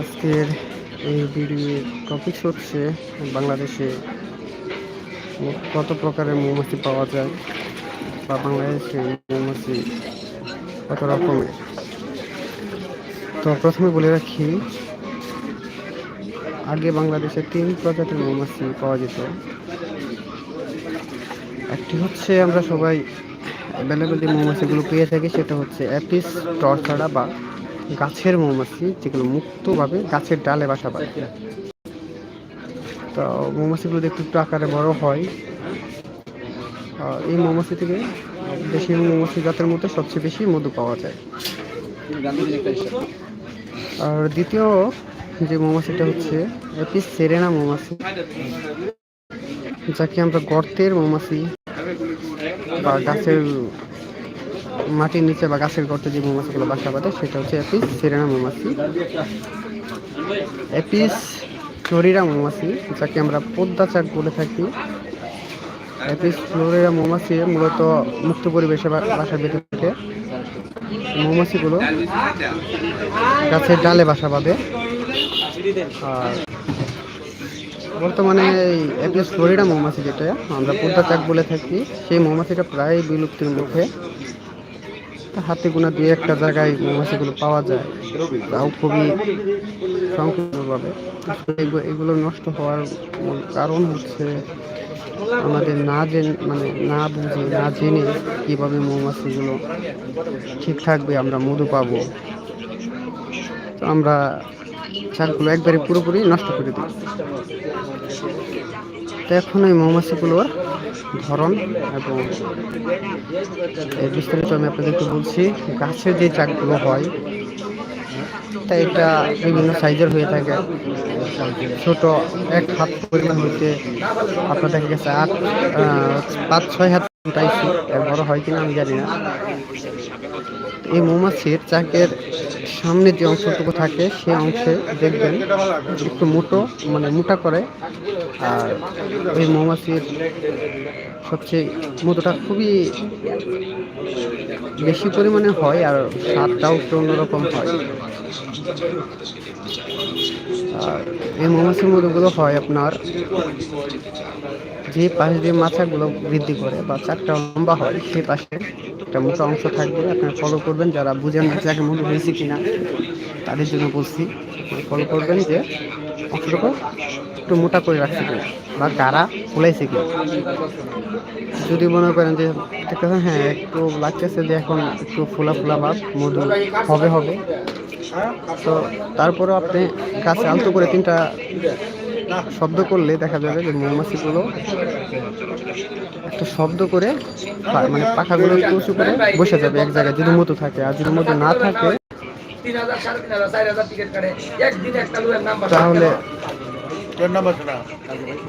আজকের এই ভিডিওর টপিকস হচ্ছে বাংলাদেশে কত প্রকারের মৌমাছি পাওয়া যায় বা বাংলাদেশে মৌমাছি কত রকমের। তো প্রথমে বলে রাখি, আগে বাংলাদেশে তিন প্রজাতির মৌমাছি পাওয়া যেত। একটি হচ্ছে আমরা সবাই অ্যাভেলেবেল যে মৌমাছিগুলো পেয়ে থাকি, সেটা হচ্ছে অ্যাপিস টর্চারা বা গাছের মৌমাছি যেগুলো মুক্তভাবে গাছের ডালে বাসা বাঁধে। তো মৌমাছিগুলো দেখতে একটু আকারে বড় হয়। এই মৌমাছি থেকে দেশি মৌমাছি জাতের মধ্যে সবচেয়ে বেশি মধু পাওয়া যায়। আর দ্বিতীয় যে মৌমাছিটা হচ্ছে এপিস সেরেনা মৌমাছি, যাকে আমরা গর্তের মৌমাছি বা গাছের মাটির নিচে বা গাছের গর্তে যে মৌমাছিগুলো বাসা বাঁধে, সেটা হচ্ছে অ্যাপিস সেরেনা মৌমাছি। অ্যাপিস ফ্লোরিরা মৌমাছি, যাকে আমরা পদ্মা চাক বলে থাকি। অ্যাপিস ফ্লোরিরা মৌমাছি মূলত মুক্ত পরিবেশে বাসা বেঁধে থাকে। মৌমাছিগুলো গাছের ডালে বাসা বাঁধে। আর বর্তমানে এই অ্যাপিস ফ্লোরিডা মৌমাছি যেটা আমরা পদ্মা চাক বলে থাকি, সেই মৌমাছিটা প্রায় বিলুপ্তির মুখে। হাতে গোনা দুই একটা জায়গায় মৌমাছিগুলো পাওয়া যায়, তাও খুবই সংকীর্ণভাবে। এগু- এগুলো নষ্ট হওয়ার মূল কারণ হচ্ছে আমাদের না জেনে মানে না বুঝে, না জেনে কীভাবে মৌমাছিগুলো ঠিক থাকবে, আমরা মধু পাবো। তো আমরা চাকগুলো একবারে পুরোপুরি নষ্ট করে দিই। তো এখন এই মৌমাছিগুলোর ধরন এবং বিস্তারিত আমি আপনাদেরকে বলছি, গাছের যে চাকগুলো হয়, তা এটা বিভিন্ন সাইজের হয়ে থাকে। ছোট এক হাত পরিমাণ হইতে আপনার দেখা গেছে আট পাঁচ, ছয় হাত বড় হয় কিনা আমি জানি না। এই মৌমাছির চাকের সামনে যে অংশটুকু থাকে সেই অংশে দেখবেন একটু মোটো মানে মোটা করে। আর ওই মৌমাছির সবচেয়ে মধুটা খুবই বেশি পরিমাণে হয় আর স্বাদটাও একটু অন্যরকম হয়। আর এই মৌমাছির মধুগুলো হয় আপনার যে পাশে যে মাথাগুলো বৃদ্ধি করে বা চারটা লম্বা হয়, সেই পাশে একটা মোটা অংশ থাকবে, আপনারা ফলো করবেন, যারা বুঝেন না যাকে মনে হয়েছে কিনা, তাদের জন্য বলছি ফলো করবেন যে অংশটুকু একটু মোটা করে রাখছে কিনা, বা গাড়া ফুলাইছে কিনা। যদি মনে করেন যে হ্যাঁ একটু লাগতেছে যে এখন একটু ফোলা ফোলা ভাব, মধু হবে হবে। তো তারপরেও আপনি গাছে আলতো করে তিনটা শব্দ করলে দেখা যাবে যে মৌমাছিগুলো একটা শব্দ করে মানে পাখাগুলো একটু উঁচু করে বসে যাবে এক জায়গায় যদি মতো থাকে। আর যদি মতো না থাকে তাহলে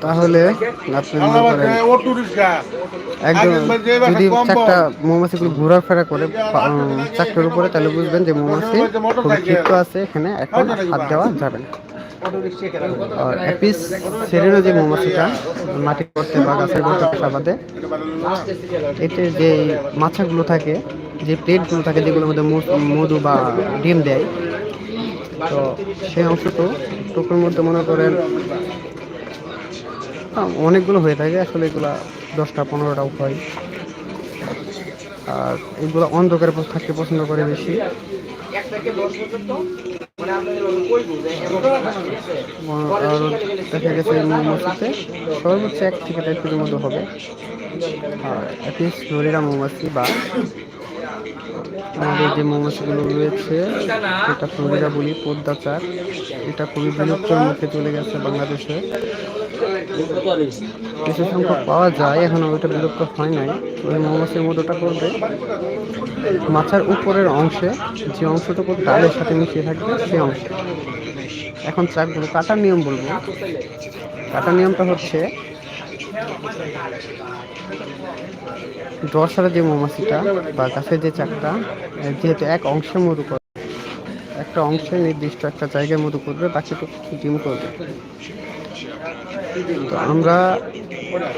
তাহলে আপনি একদম যদি চারটা মৌমাছিগুলো ঘোরাফেরা করে চারটার উপরে তাহলে বুঝবেন যে মৌমাছি খুবই ক্ষিপ্ত আছে এখানে এখন হাত দেওয়া যাবে না। আর অ্যাপিস সেরেনো যে মৌমাছিটা মাটি করতে বা গাছের করতে বাঁধে এতে যে মাছাগুলো থাকে যে প্লেটগুলো থাকে যেগুলোর মধ্যে মধু- মধু বা ডিম দেয় তো সেই অংশটু টুকুর মধ্যে মনে করেন অনেকগুলো হয়ে থাকে। আসলে এগুলা দশটা পনেরোটাও হয় আর এগুলো অন্ধকারে থাকতে পছন্দ করে বেশি। আর দেখা গেছে মৌমাছিতে সর্বোচ্চ এক থেকে দেড় কেজির মধ্যে হবে। আর অ্যাপিস ফ্লোরিডা মৌমাছি বা আমাদের যে মৌমাছিগুলো রয়েছে, এটা ফ্লোরিডা বলি পদ্মা চার এটা খুবই বিলুপ্তর মুখে চলে গেছে বাংলাদেশে। কিছু সংখ্যক পাওয়া যায়, এখন ওইটা বিলুপ্ত হয় নাই। ওই মৌমাছির মধুটা করবে। মাথার উপরের অংশে যে অংশটুকু ডালের সাথে মিশিয়ে থাকবে সেই অংশে। এখন চাকগুলো কাটার নিয়ম বলব। কাটার নিয়মটা হচ্ছে দশারা যে মৌমাছিটা বা গাছের যে চাকটা যেহেতু এক অংশে মধু করে একটা অংশে নির্দিষ্ট একটা জায়গায় মধু করবে বাকিটুকু ডিম করবে। তো আমরা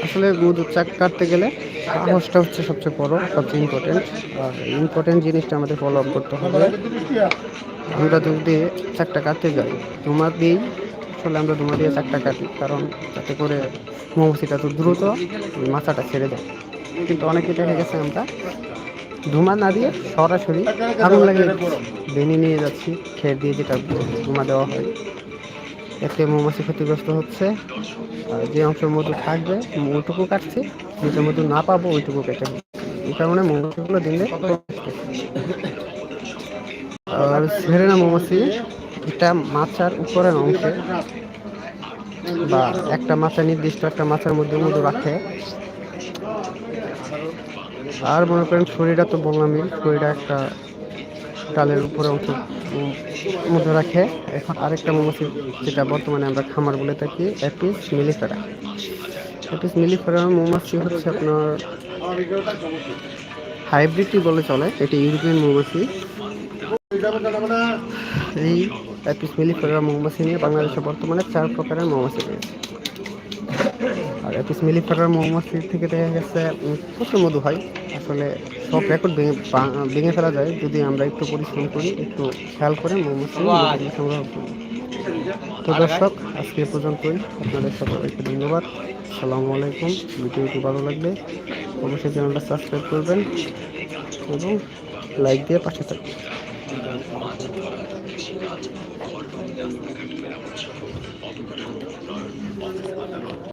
আসলে মধু চাক কাটতে গেলে সাহসটা হচ্ছে সবচেয়ে বড়, সবচেয়ে ইম্পর্টেন্ট আর ইম্পর্টেন্ট জিনিসটা আমাদের ফলো আপ করতে হবে। আমরা দুধ দিয়ে চারটা কাটতে যাই। ধুমা দিই আসলে আমরা ধুমা দিয়ে চাকটা কাটি, কারণ যাতে করে মৌমাছিটা তো দ্রুত মাথাটা ছেড়ে দেয়। কিন্তু অনেকে দেখা গেছে আমরা, ধুমা না দিয়ে সরাসরি আগুন লাগিয়ে বেনি নিয়ে যাচ্ছি, খেয়ে দিয়ে যেটা ধুমা দেওয়া হয়। এতে মৌমাছি ক্ষতিগ্রস্ত হচ্ছে। আর যে অংশের মধ্যে থাকবে, ওইটুকু কাটছি যেটার মধ্যে না পাবো, ওইটুকু কেটে এই কারণে মৌমাছিগুলো দিলে আর সেরেনা মৌমাছি, এটা মাছার উপরের অংশে বা একটা মাছা নির্দিষ্ট একটা মাছার মধ্যে মধু রাখে। আর মনে করেন শরীরটা তো বললামই শরীরটা একটা ডালের উপরে অংশ মধ্যে রাখে। এখন আরেকটা মৌমাছি যেটা বর্তমানে আমরা খামার বলে থাকি অ্যাপিস মিলিফেরা অ্যাপিস মিলিফেরা মৌমাছি হচ্ছে আপনার হাইব্রিডই বলে চলে, এটি ইউরোপিয়ান মৌমাছি। এই অ্যাপিস মিলিফেরা মৌমাছি নিয়ে বাংলাদেশে বর্তমানে চার প্রকারের মৌমাছি রয়েছে। আর অ্যাপিস মিলিফেরার মৌমাছি থেকে দেখা গেছে প্রচুর মধু হয়। আসলে সব রেকর্ড ভেঙে ভেঙে ফেলা যায়। যদি আমরা একটু পরিশ্রম করি, একটু খেয়াল করে মৌমাছি সংগ্রহ করি। তো দর্শক, আজকে পর্যন্তই। আপনাদের সকলকে ধন্যবাদ। আসসালামু আলাইকুম। ভিডিওটি ভালো লাগলে অবশ্যই চ্যানেলটা সাবস্ক্রাইব করবেন এবং লাইক দিয়ে পাশে থাকবেন।